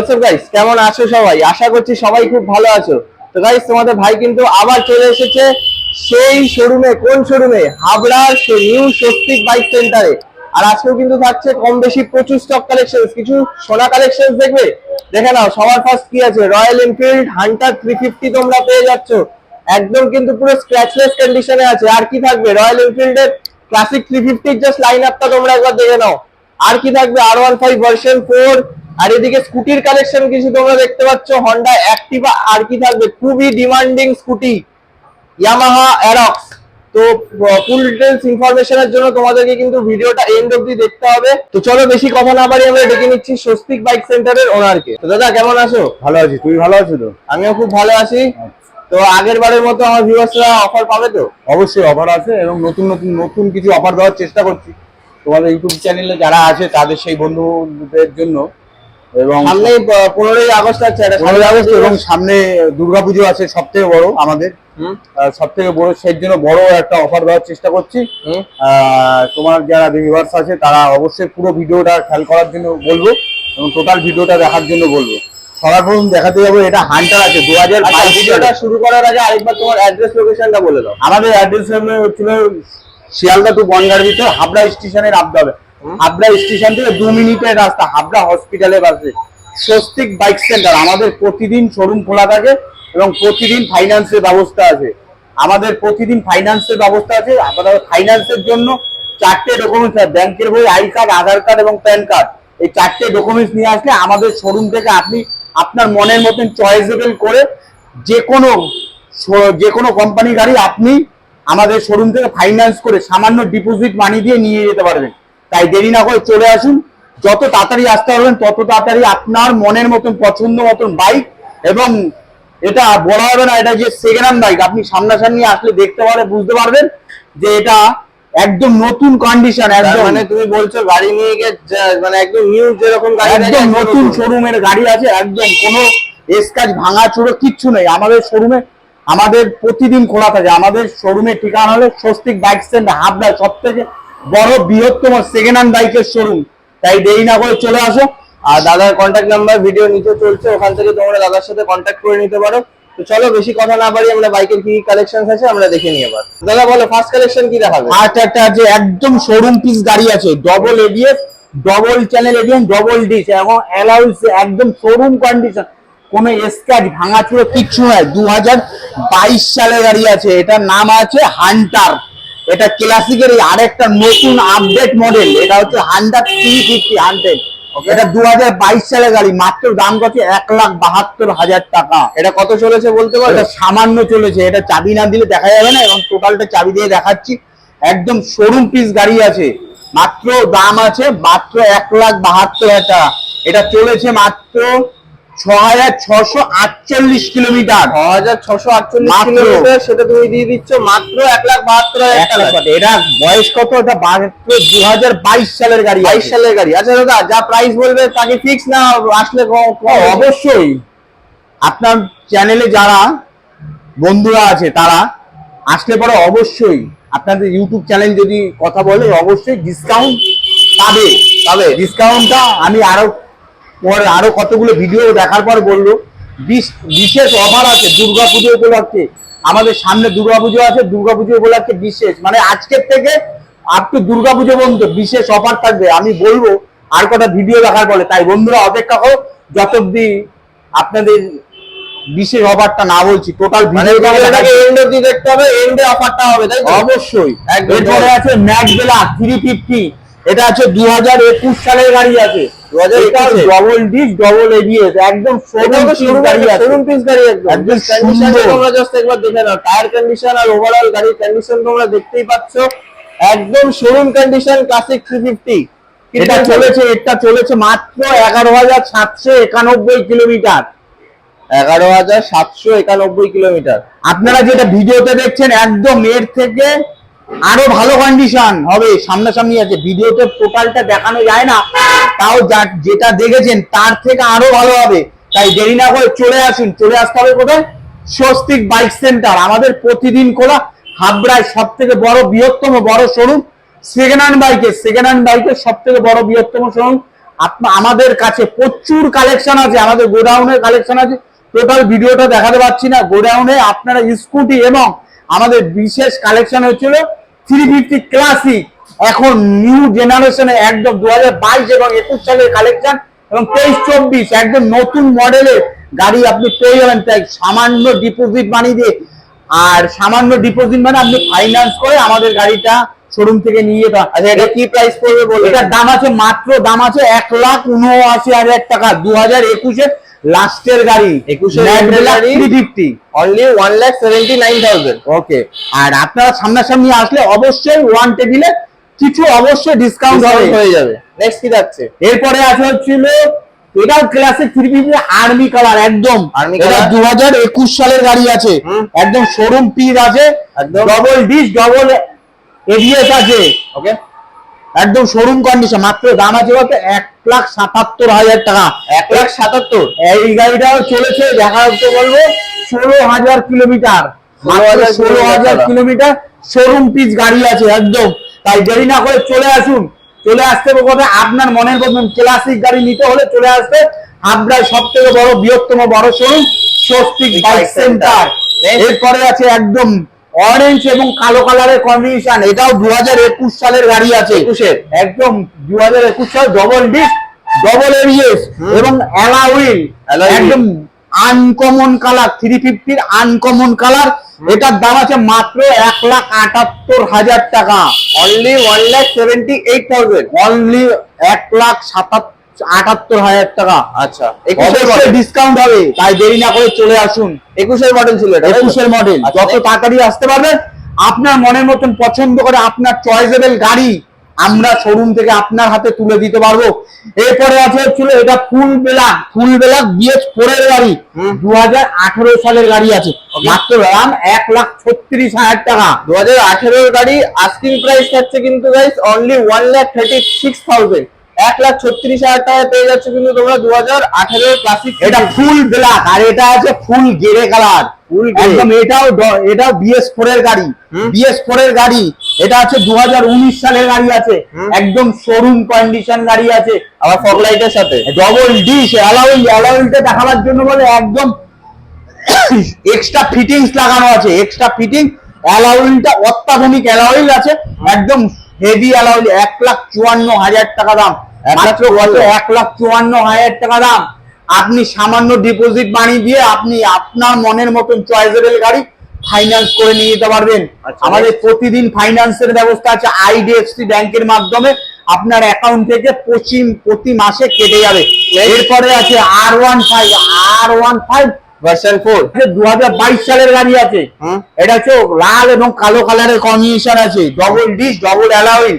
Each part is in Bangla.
হোয়াটসঅ্যাপ গাইস কেমন আছো সবাই? আশা করছি সবাই খুব ভালো আছো। তো গাইস তোমাদের ভাই কিন্তু আবার চলে এসেছে সেই শোরুমে কোন শোরুমে হাবড়ার নিউ স্বস্তিক বাইক সেন্টারে আর আজকেও কিন্তু থাকছে কম বেশি প্রচুর স্টক কালেকশন কিছু সোনা কালেকশন দেখবে? দেখে নাও, সবার ফার্স্ট কি আছে? Royal Enfield Hunter three fifty তোমরা পেয়ে যাচ্ছ। একদম কিন্তু পুরো স্ক্র্যাচলেস কন্ডিশনে আছে। আর কি থাকবে? রয়্যাল এনফিল্ডের ক্লাসিক থ্রি ফিফটির জাস্ট লাইন আপটা তোমরা একবার দেখে নাও। আর কি থাকবে? R one five version four আর এদিকে স্কুটির কালেকশন কিছু তোমরা দেখতে পাচ্ছ হন্ডা অ্যাক্টিভা আর কি থাকবে? খুবই ডিমান্ডিং স্কুটি ইয়ামাহা অ্যারক্স তো ফুল ডিটেলস ইনফরমেশনের জন্য তোমাদেরকে কিন্তু ভিডিওটা এন্ড অবধি দেখতে হবে। তো চলো বেশি কথা না বাড়ি আমরা ডেকে নিচ্ছি স্বস্তিক বাইক সেন্টারের ওনারকে। তো দাদা কেমন আছো? ভালো আছি তুই ভালো আছো তো? আমিও খুব ভালো আছি। তো আগের বারের মতো আমার ভিউয়ার্সরা অফার পাবে তো? অবশ্যই অফার আছে এবং নতুন নতুন নতুন কিছু অফার দেওয়ার চেষ্টা করছি। তোমাদের ইউটিউব চ্যানেলে যারা আছে তাদের সেই বন্ধুদের জন্য এবং সামনেই পনেরোই আগস্ট আছে পনেরোই আগস্ট এবং সামনে দুর্গাপুজো আছে সব থেকে বড় আমাদের। হুম, সব থেকে বড় সেই জন্য বড় একটা অফার দেওয়ার চেষ্টা করছি। তোমার যারা ভিউয়ার্স আছে তারা অবশ্যই পুরো ভিডিওটা খেয়াল করার জন্য বলব এবং টোটাল ভিডিওটা দেখার জন্য বলব। সবার প্রথম দেখাতে যাব এটা হান্টার আছে দু হাজার আচ্ছা ভিডিওটা শুরু করার আগে আরেকবার তোমার অ্যাড্রেস লোকেশনটা বলে দাও। আমাদের অ্যাড্রেস হচ্ছিল শিয়ালদা টু বনগার ভিতর হাবড়া স্টেশনের হুম। হাবড়া স্টেশন থেকে দু মিনিটের রাস্তা, হাবড়া হসপিটালে বাসে। স্বস্তিক বাইক সেন্টার আমাদের প্রতিদিন শোরুম খোলা থাকে এবং প্রতিদিন ফাইন্যান্সের ব্যবস্থা আছে। আমাদের প্রতিদিন ফাইন্যান্সের ব্যবস্থা আছে, আমাদের ফাইন্যান্সের জন্য চারটে ডকুমেন্টস ব্যাংকের বই, আই কার্ড, আধার কার্ড এবং প্যান কার্ড। এই চারটে ডকুমেন্টস নিয়ে আসলে আমাদের শোরুম থেকে আপনি আপনার মনের মতন চয়েসেবল করে যে কোনো যে কোনো কোম্পানি গাড়ি আপনি আমাদের শোরুম থেকে ফাইন্যান্স করে সামান্য ডিপোজিট মানি দিয়ে নিয়ে যেতে পারবেন। তাই দেরি না করে চলে আসুন। যত তাড়াতাড়ি আসতে পারবেন তত তাড়াতাড়ি আপনার মনের মতন পছন্দ মতন বাইক এবং এটা বলা হবে না এটা যে সেকেন্ড হ্যান্ড বাইক আপনি সামনাসামনি আসলে দেখতে পারে বুঝতে পারবেন যে এটা একদম নতুন কন্ডিশন একদম মানে তুমি বলছো গাড়ি নিয়ে গিয়ে মানে একদম নিউ যেরকম গাড়ি একদম নতুন শোরুমের গাড়ি আছে একদম কোনো এসকাজ ভাঙা চুরো কিচ্ছু নেই। আমাদের শোরুমে আমাদের প্রতিদিন খোলা থাকে। আমাদের শোরুমের ঠিকানা হলো স্বস্তিক বাইক সেন্টার হাবড়া সব থেকে বড় বৃহত্তম সেকেন্ড হ্যান্ড বাইকের শোরুম তাই দেরি না করে চলে আসো। আর দাদার কন্ট্যাক্ট নাম্বার ভিডিও নিচে চলছে, ওখান থেকে তোমরা দাদার সাথে কন্ট্যাক্ট করে নিতে পারো। তো চলো, বেশি কথা না বাড়ি আমরা বাইকের কি কালেকশন আছে আমরা দেখে নিই এবার। দাদা, বলো ফার্স্ট কালেকশন কি দেখাবে? আচ্ছা একটা আছে একদম শোরুম পিস গাড়ি আছে double ADF double channel ADM double disc এবং অ্যালাউন্স একদম শোরুম কন্ডিশন কোনো স্ক্র্যাচ ভাঙাচুরো কিচ্ছু নয় দু সালের গাড়ি আছে, এটার নাম আছে হান্টার এটা ক্লাসিকের আরেকটা নতুন আপডেট মডেল এটা হচ্ছে হান্টার থ্রি ফিফটি হান্ড্রেড এটা দু হাজার বাইশ সালের গাড়ি মাত্র দাম কত এক লাখ বাহাত্তর হাজার টাকা। এটা কত চলেছে বলতে পারো? এটা সামান্য চলেছে এটা চাবি না দিলে দেখা যাবে না এবং টোটালটা চাবি দিয়ে দেখাচ্ছি। একদম শোরুম পিস গাড়ি আছে। মাত্র দাম আছে মাত্র এক লাখ বাহাত্তর হাজার টাকা। এটা চলেছে মাত্র ছ হাজার ছশো আটচল্লিশ কিলোমিটার। ছ হাজার ছশো আটচল্লিশ মাত্র। কিলোমিটার সেটা তুমি দিয়ে দিচ্ছ মাত্র লাখ টাকা। এটা বয়স কত? এটা মাত্র সালের গাড়ি। সালের গাড়ি। আচ্ছা দাদা যা প্রাইস বলবে তাকে ফিক্স না আসলে অবশ্যই। আপনার চ্যানেলে যারা বন্ধুরা আছে তারা আসলে পরে অবশ্যই আপনাদের ইউটিউব চ্যানেল যদি কথা বলে অবশ্যই ডিসকাউন্ট পাবে। পাবে। ডিসকাউন্টটা আমি আরও পরে আরও কতগুলো ভিডিও দেখার পর বলল বিশ- বিশেষ অফার আছে দুর্গাপুজো উপলক্ষে। আমাদের সামনে দুর্গাপুজো আছে দুর্গা দুর্গাপুজো উপলক্ষে বিশেষ। মানে আজকের থেকে আপ টু দুর্গাপুজো পর্যন্ত বিশেষ অফার থাকবে। আমি বলব আর কটা ভিডিও দেখার পরে। তাই বন্ধুরা অপেক্ষা করো যত অব্দি আপনাদের বিশেষ অফারটা না বলছি টোটাল মানে ভিডিওটা ভিডিওটাকে এন্ড অব্দি দেখতে হবে এন্ডে অফারটা হবে তাই অবশ্যই। এরপরে আছে ম্যাকবেলা থ্রি ফিফটি এটা আছে দু হাজার একুশ সালের গাড়ি আছে। 2021 এ? ডবল ডিস ডবল এবিএস একদম শোরুম গাড়ি আছে। শোরুম পিস গাড়ি একদম। একদম কন্ডিশন সুন্দর। তোমরা জাস্ট একবার দেখে নাও। টায়ার কন্ডিশন আর ওভারঅল গাড়ির কন্ডিশন তোমরা দেখতেই পাচ্ছ। একদম শোরুম কন্ডিশন ক্লাসিক 350 এটা চলেছে এটা চলেছে মাত্র এগারো হাজার সাতশো একানব্বই কিলোমিটার। এগারো হাজার সাতশো একানব্বই কিলোমিটার। আপনারা যেটা ভিডিওতে দেখছেন একদম এর থেকে আরও ভালো কন্ডিশন হবে। সামনাসামনি আছে। ভিডিওতে টোটালটা দেখানো যায় না। তাও যা- যেটা দেখেছেন, তার থেকে আরও ভালো হবে। তাই দেরি না করে চলে আসুন। চলে আসতে হবে কোথায়? Swastik bike centre. আমাদের প্রতিদিন খোলা। হাবড়ায় সব থেকে বড়, বৃহত্তম, বড় শোরুম সেকেন্ড হ্যান্ড বাইকের সেকেন্ড হ্যান্ড বাইকের সব থেকে বড়, বৃহত্তম শোরুম আপ- আমাদের কাছে প্রচুর কালেকশন আছে। আমাদের গোডাউনের কালেকশন আছে। টোটাল ভিডিওটা দেখাতে পাচ্ছি না। গোডাউনে আপনারা স্কুটি এবং আমাদের বিশেষ কালেকশন হচ্ছিল থ্রি ফিফটি ক্লাসিক এখন নিউ জেনারেশনে একদম দু হাজার বাইশ এবং একুশ সালের কালেকশন এবং তেইশ চব্বিশ একদম নতুন মডেলের গাড়ি আপনি পেয়ে যাবেন। তাই সামান্য ডিপোজিট মানি দিয়ে। আর সামান্য ডিপোজিট মানে আপনি ফাইন্যান্স করে আমাদের গাড়িটা শোরুম থেকে নিয়ে যেতে আচ্ছা এটা কি প্রাইস পড়বে বলুন? এটার দাম আছে মাত্র দাম আছে এক লাখ উনআশি হাজার টাকা দু হাজার একুশের লাস্টের গাড়ি 21 এর end এর গাড়ি। Three fifty only one lakh seventy nine thousand okay আর আপনারা সামনাসামনি আসলে অবশ্যই ওয়ান টেবিলে কিছু অবশ্যই ডিসকাউন্ট হবে। হয়ে যাবে। নেক্সট কি যাচ্ছে? এরপরে আছে হচ্ছিল এটাও classic three fifty army colour একদম। এটা? দু হাজার একুশ সালের গাড়ি আছে। একদম শোরুম পিস আছে। একদম। ডবল ডিস ডবল এভিএস আছে। ওকে একদম শোরুম কন্ডিশন মাত্র দাম আছে বলতে এক লাখ সাতাত্তর হাজার টাকা। এক লাখ সাতাত্তর? এই গাড়িটাও চলেছে দেখা যাচ্ছে বলব ষোলো হাজার কিলোমিটার। 16,000 ষোলো হাজার কিলোমিটার শোরুম পিস গাড়ি আছে একদম। তাই দেরি না করে চলে আসুন। চলে আসতে হবে আপনার মনের মতন ক্লাসিক গাড়ি নিতে হলে চলে আসতে আপনার সব থেকে বড় বৃহত্তম বড় শোরুম স্বস্তিক বাইক সেন্টার এরপরে আছে একদম অরেঞ্জ এবং কালো কালারের কম্বিনেশন এটাও দু হাজার একুশ সালের গাড়ি আছে। একুশের? একদম দু হাজার একুশ সাল ডবল ডিস্ক ডবল এরিএস হুম। এবং অ্যালাউইল একদম আনকমন কালার থ্রি ফিফটির আনকমন কালার এটার দাম আছে মাত্র এক লাখ আটাত্তর হাজার টাকা। Only one lakh seventy eight thousand only এক লাখ সাতাত্তর আটাত্তর হাজার টাকা। আচ্ছা। একুশের ডিসকাউন্ট হবে। তাই দেরি না করে চলে আসুন। একুশের মডেল ছিল এটা? একুশের মডেল আচ্ছা, যত তাড়াতাড়ি আসতে পারবেন আপনার মনের মতন পছন্দ করে আপনার চয়েসেবল গাড়ি আমরা শোরুম থেকে আপনার হাতে তুলে দিতে পারব। এরপরে আছে হচ্ছিল এটা full black full black BS four এর গাড়ি। দু আঠারো সালের গাড়ি আছে। মাত্র দাম এক লাখ ছত্রিশ হাজার টাকা। দু হাজার গাড়ি আস্কিং প্রাইস থাকছে কিন্তু guys only one lakh thirty six thousand এক লাখ ছত্রিশ হাজার টাকায় পেয়ে যাচ্ছে কিন্তু তোমরা দু হাজার ক্লাসিক এটা ফুল ব্ল্যাক আর এটা আছে ফুল গেরে কালার grey। একদম এটাও বিএস ফোর এর গাড়ি। বিএস ফোর এর গাড়ি এটা আছে দুই হাজার উনিশ সালের গাড়ি আছে। একদম শোরুম কন্ডিশন গাড়ি আছে। আবার সাথে। ডবল ডিশ অ্যালাউইল অ্যালাউইলটা দেখাবার জন্য বলে একদম এক্সট্রা ফিটিংস লাগানো আছে। এক্সট্রা ফিটিং অ্যালাউইলটা অত্যাধুনিক অ্যালাউইল আছে। একদম হেভি অ্যালাউইল এক লাখ চুয়ান্ন হাজার টাকা দাম। এক লাখ মাত্র এক লাখ চুয়ান্ন হাজার টাকা দাম। আপনি সামান্য ডিপোজিট বানিয়ে দিয়ে আপনি আপনার মনের মতন চয়েসেবল গাড়ি ফাইন্যান্স করে নিয়ে যেতে পারবেন। আচ্ছা, আমাদের প্রতিদিন ফাইন্যান্সের ব্যবস্থা আছে আইডিএফসি ব্যাংকের মাধ্যমে। আপনার অ্যাকাউন্ট থেকে প্রতি প্রতি মাসে কেটে যাবে। এরপরে আছে R one five R one five version four দু হাজার বাইশ সালের গাড়ি আছে। এটা হচ্ছে লাল এবং কালো কালারের কম্বিনেশন আছে। ডবল ডিশ ডবল অ্যালাউইল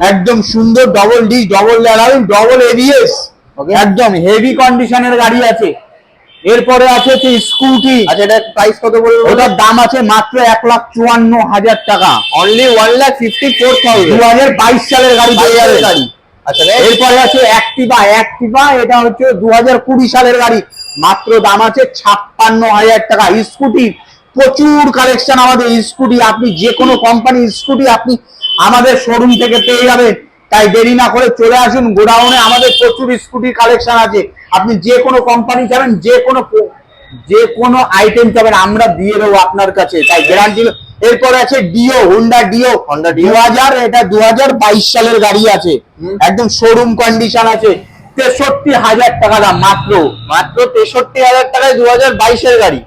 একদম সুন্দর double D double alloy wheel double ABS. একদম হেভি কন্ডিশনের গাড়ি আছে। এরপরে আছে হচ্ছে স্কুটি আচ্ছা এটা প্রাইস কত বলব ওটার দাম আছে মাত্র এক লাখ চুয়ান্ন হাজার টাকা। Only one lakh fifty four দু থাউজেন্ড হাজার বাইশ সালের গাড়ি। গাড়ি আচ্ছা এরপরে আছে অ্যাক্টিভা অ্যাক্টিভা এটা হচ্ছে দু হাজার কুড়ি সালের গাড়ি। মাত্র দাম আছে ছাপ্পান্ন হাজার টাকা। স্কুটি প্রচুর কালেকশন আমাদের। স্কুটি আপনি যে কোনো কোম্পানি স্কুটি আপনি আমাদের শোরুম থেকে পেয়ে যাবেন। তাই দেরি না করে চলে আসুন গোডাউনে আমাদের প্রচুর স্কুটির কালেকশন আছে। আপনি যে কোনো কোম্পানি চাবেন যে কোনো যে কোনো আইটেম চাবেন আমরা দিয়ে দেবো আপনার কাছে। তাই গ্যারান্টি এরপরে আছে Dio Honda Dio Honda Dio হাজার এটা দু হাজার বাইশ সালের গাড়ি আছে। একদম শোরুম কন্ডিশন আছে। তেষট্টি হাজার টাকা দাম মাত্র। মাত্র তেষট্টি হাজার টাকায় দু হাজার বাইশের গাড়ি।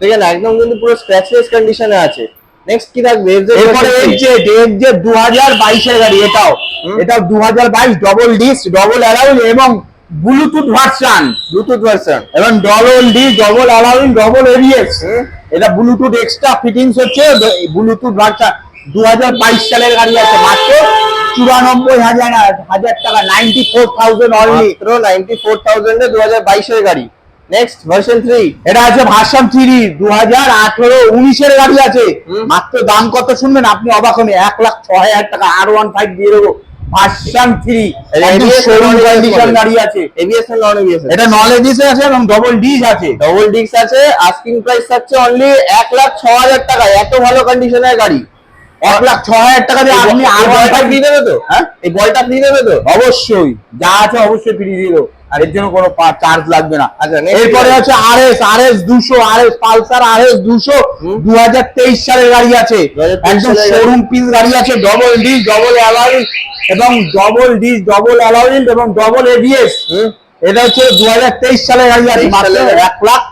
ঠিক আছে একদম কিন্তু পুরো স্ক্র্যাচলেস কন্ডিশনে আছে। নেক্সট কি থাকবে? এরপরে এফজেড এফজেড দু হাজার বাইশের গাড়ি এটাও। হুম। এটা দু হাজার বাইশ ডবল ডিস্ক ডবল অ্যালাউল এবং ব্লুটুথ ভার্সন ব্লুটুথ ভার্সন এবং double disc double alloy double ABS এটা ব্লুটুথ এক্সট্রা ফিটিংস হচ্ছে ব্লুটুথ ভার্সন দু হাজার বাইশ সালের গাড়ি আছে মাত্র চুরানব্বই হাজার হাজার টাকা ninety four thousand only ninety four থাউজেন্ডে দু হাজার বাইশের গাড়ি। নেক্সট ভার্সন থ্রি এটা আছে ভার্সন থ্রি দু হাজার আঠেরো উনিশের গাড়ি আছে। মাত্র দাম কত শুনবেন? আপনি অবাক হবেন। এক লাখ ছ হাজার টাকা দিয়ে দেবো। Version three. ABS showroom condition গাড়ি আছে। এবিএস এর নন এবিএস এটা নলেজ আছে এবং ডবল ডিস আছে। ডবল ডিস্ক আছে আস্কিং প্রাইস থাকছে অনলি এক লাখ ছ হাজার টাকা। এত ভালো কন্ডিশনের গাড়ি। এক লাখ ছ হাজার টাকা দিয়ে আপনি আর বলটা ফ্রি দেবে তো? হ্যাঁ? এই বলটা ফ্রি দেবে তো? অবশ্যই। যা আছে অবশ্যই ফ্রি দিয়ে দেবো। আর এর জন্য কোনো চার্জ লাগবে না। আচ্ছা, এরপরে আছে আর এস আর এস দুশো R S Pulsar R S দুশো দু হাজার তেইশ সালের গাড়ি আছে। একদম শোরুম পিস গাড়ি আছে ডবল ডিস ডবল এবং ডবল ডিস ডবল এবং ডবল এবিএস এটা হচ্ছে দু হাজার তেইশ সালের গাড়ি আছে মাত্র এক লাখ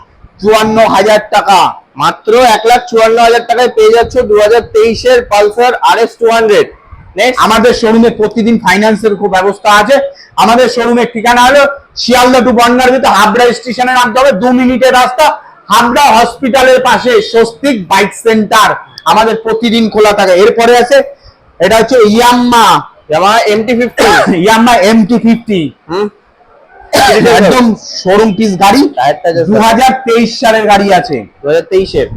চুয়ান্ন হাজার টাকা। মাত্র এক লাখ চুয়ান্ন হাজার টাকায় পেয়ে যাচ্ছ দু হাজার তেইশের Pulsar R S two hundred আমাদের শোরুমে প্রতিদিন ফাইন্যান্সের খুব ব্যবস্থা আছে। আমাদের শোরুমের ঠিকানা হলো শিয়ালদা টু বন্ডার ভিতরে হাবড়া স্টেশনে নামতে হবে। দু মিনিটের রাস্তা। হাবড়া হসপিটালের পাশে স্বস্তিক বাইক সেন্টার আমাদের প্রতিদিন খোলা থাকে। এরপরে আছে এটা হচ্ছে Yamaha. MT fifty Yamaha M T fifty একদম শোরুম পিস গাড়ি। দু হাজার তেইশ সালের গাড়ি আছে। দু হাজার তেইশের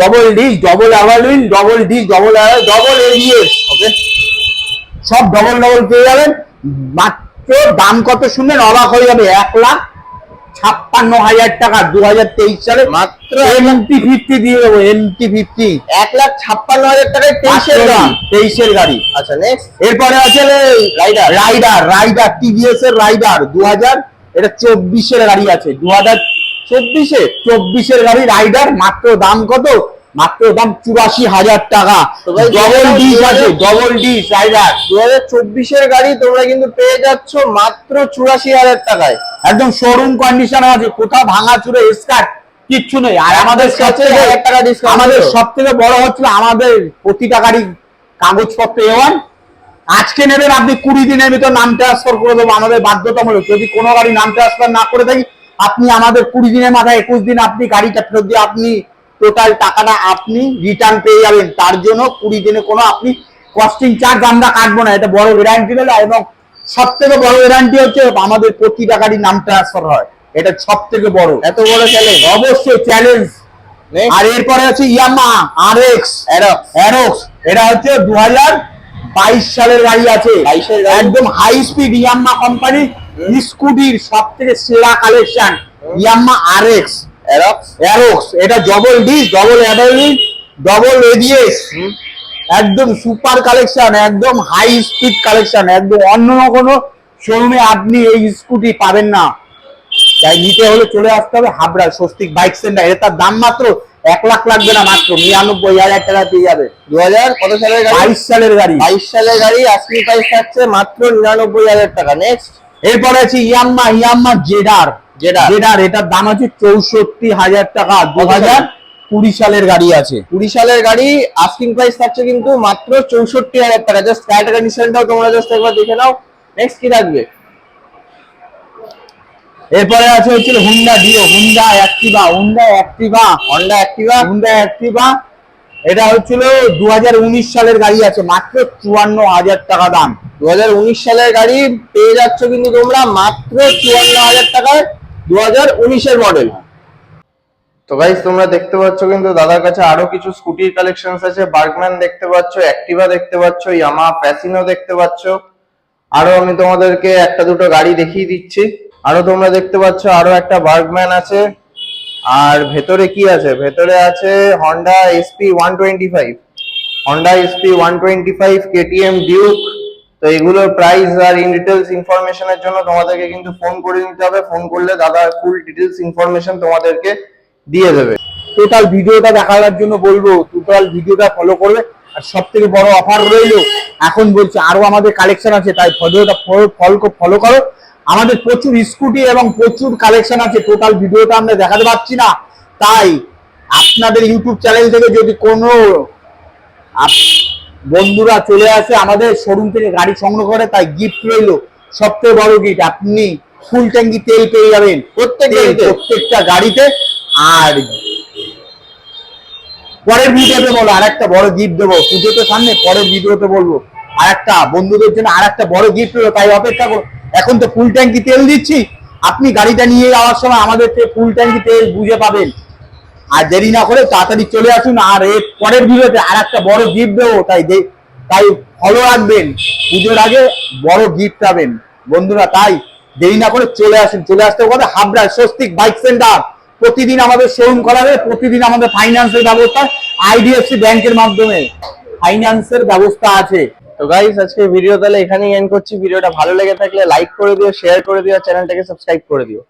double disc double alloy wheel double disc double double ABS okay সব ডবল ডবল পেয়ে যাবেন। মাত্র দাম কত শুনবেন? অবাক হয়ে যাবে। এক লাখ ছাপ্পান্ন হাজার টাকা দু হাজার তেইশ সালে মাত্র এমটি ফিফটি দিয়ে দেবো এমটি ফিফটি এক লাখ ছাপ্পান্ন হাজার টাকায় তেইশের দাম তেইশের গাড়ি। আচ্ছা নেক্সট এরপরে আছে রাইডার রাইডার রাইডার টিভিএস এর রাইডার দু হাজার এটা চব্বিশের গাড়ি আছে। দু হাজার চব্বিশে চব্বিশের গাড়ি রাইডার মাত্র দাম কত? মাত্র দাম চুরাশি হাজার টাকা। ডবল ডিস আছে ডবল ডিস রাইডার দু হাজার চব্বিশের গাড়ি তোমরা কিন্তু পেয়ে যাচ্ছ মাত্র চুরাশি হাজার টাকায়। একদম শোরুম কন্ডিশন আছে কোথাও ভাঙা চুরে স্কার্ট কিচ্ছু নেই। আর আমাদের discount আমাদের সব থেকে বড় হচ্ছিল আমাদের প্রতিটা গাড়ি কাগজপত্র এওয়ান আজকে নেবেন আপনি কুড়ি দিনের ভিতর নাম ট্রান্সফার করে দেবো আমাদের বাধ্যতামূলক। যদি কোনো গাড়ি নাম ট্রান্সফার না করে থাকি আপনি আমাদের কুড়ি দিনের মাথায় একুশ দিন আপনি গাড়িটা ফেরত দিয়ে আপনি টোটাল টাকাটা আপনি রিটার্ন পেয়ে যাবেন। তার জন্য কুড়ি দিনে কোনো আপনি কস্টিং চার্জ আমরা কাটবো না। এটা বড় গ্যারান্টি দিলে এবং সব থেকে বড় গ্যারান্টি হচ্ছে আমাদের প্রতি গাড়ির নাম ট্রান্সফার হয়। এটা সব থেকে বড়। এত বড় চ্যালেঞ্জ অবশ্যই চ্যালেঞ্জ আর এরপরে আছে ইয়ামা আর এক্স। অ্যারোক্স এটা হচ্ছে দু হাজার বাইশ সালের গাড়ি আছে। 22 এর একদম হাই স্পিড ইয়াম্মা কোম্পানি স্কুটির সব থেকে সেরা কালেকশন ইয়াম্মা আর এক্স অ্যারক্স অ্যারোক্স এটা ডবল ডিস ডবল অ্যাডালিন ডবল এডিএস একদম সুপার কালেকশন একদম হাই স্পিড কালেকশন একদম অন্য কোনো শোরুমে আপনি এই স্কুটি পাবেন না। তাই নিতে হলে চলে আসতে হবে হাবড়া স্বস্তিক বাইক সেন্টার এটার দাম মাত্র এক লাখ লাগবে না মাত্র নিরানব্বই হাজার টাকা পেয়ে যাবে। দু হাজার কত সালের গাড়ি? বাইশ সালের গাড়ি। বাইশ সালের গাড়ি আজকে প্রাইস থাকছে মাত্র নিরানব্বই হাজার টাকা। নেক্সট এরপরে আছে ইয়াম্মা ইয়াম্মা জেডার। জেডার। এটার দাম আছে চৌষট্টি হাজার টাকা। দু হাজার কুড়ি সালের গাড়ি আছে। কুড়ি সালের গাড়ি আস্কিং প্রাইস থাকছে কিন্তু মাত্র চৌষট্টি হাজার টাকা। জাস্ট টায়ার কন্ডিশনটাও তোমরা জাস্ট একবার দেখে নাও। নেক্সট কি থাকবে? এরপরে আছে হচ্ছে Honda Dio Honda Activa Honda Activa Honda Activa Honda Activa এটা হচ্ছিল দু হাজার উনিশ সালের গাড়ি আছে মাত্র চুয়ান্ন হাজার টাকা দাম। দু উনিশ সালের গাড়ি পেয়ে যাচ্ছ কিন্তু তোমরা মাত্র চুয়ান্ন হাজার টাকায়। দু হাজার উনিশের মডেল তো গাইস তোমরা দেখতে পাচ্ছ কিন্তু দাদার কাছে আরও কিছু স্কুটির কালেকশনস আছে। বার্গম্যান দেখতে পাচ্ছ অ্যাক্টিভা দেখতে পাচ্ছ ইয়ামা প্যাসিনো দেখতে পাচ্ছ। আরও আমি তোমাদেরকে একটা দুটো গাড়ি দেখিয়ে দিচ্ছি। আরও তোমরা দেখতে পাচ্ছ, আরও একটা বার্গম্যান আছে। আর ভেতরে কি আছে? ভেতরে আছে Honda SP one twenty five Honda SP one twenty five KTM Duke তো এগুলোর প্রাইস আর ইন ডিটেলস ইনফরমেশনের জন্য তোমাদেরকে কিন্তু ফোন করে নিতে হবে। ফোন করলে দাদা ফুল ডিটেলস ইনফরমেশন তোমাদেরকে দিয়ে দেবে। টোটাল ভিডিওটা দেখার জন্য বলব টোটাল ভিডিওটা ফলো করবে। আর সব থেকে বড় অফার রইল, এখন বলছি আরও আমাদের কালেকশন আছে, তাই ভিডিওটা ফলো করো। আমাদের প্রচুর স্কুটি এবং প্রচুর কালেকশন আছে টোটাল ভিডিওটা আমরা দেখাতে পারছি না। তাই আপনাদের ইউটিউব চ্যানেল থেকে যদি কোনো বন্ধুরা চলে আসে আমাদের শোরুম থেকে গাড়ি সংগ্রহ করে তাই গিফট রইল। সবথেকে বড় গিফট আপনি ফুল ট্যাঙ্কি তেল পেয়ে যাবেন প্রত্যেক প্রত্যেকটা গাড়িতে। আর পরের ভিডিওতে বলো আর একটা বড় গিফট দেবো। পুজোতে সামনে পরের ভিডিওতে বলব। আর একটা বন্ধুদের জন্য আর একটা বড় গিফট দেবো তাই অপেক্ষা করো। এখন তো ফুল ট্যাঙ্কি তেল দিচ্ছি। আপনি গাড়িটা নিয়ে যাওয়ার সময় আমাদের ফুল ট্যাঙ্কি তেল বুঝে পাবেন। আর দেরি না করে তাড়াতাড়ি চলে আসুন, আর এর পরের ভিডিওতে আর একটা বড় গিফট দেবো, তাই তাই ফলো রাখবেন। পুজোর আগে বড় গিফট পাবেন। বন্ধুরা, তাই দেরি না করে চলে আসুন। চলে আসতে হবে হাবড়া স্বস্তিক বাইক সেন্টার। প্রতিদিন আমাদের শোরুম করা প্রতিদিন আমাদের ফাইন্যান্সের ব্যবস্থা আইডিএফসি ব্যাংকের মাধ্যমে। ফাইন্যান্সের ব্যবস্থা আছে। তো গাইস আজকে ভিডিও তাহলে এখানেই এন্ড করছি। ভিডিওটা ভালো লেগে থাকলে লাইক করে দিও শেয়ার করে দিও চ্যানেলটাকে সাবস্ক্রাইব করে দিও।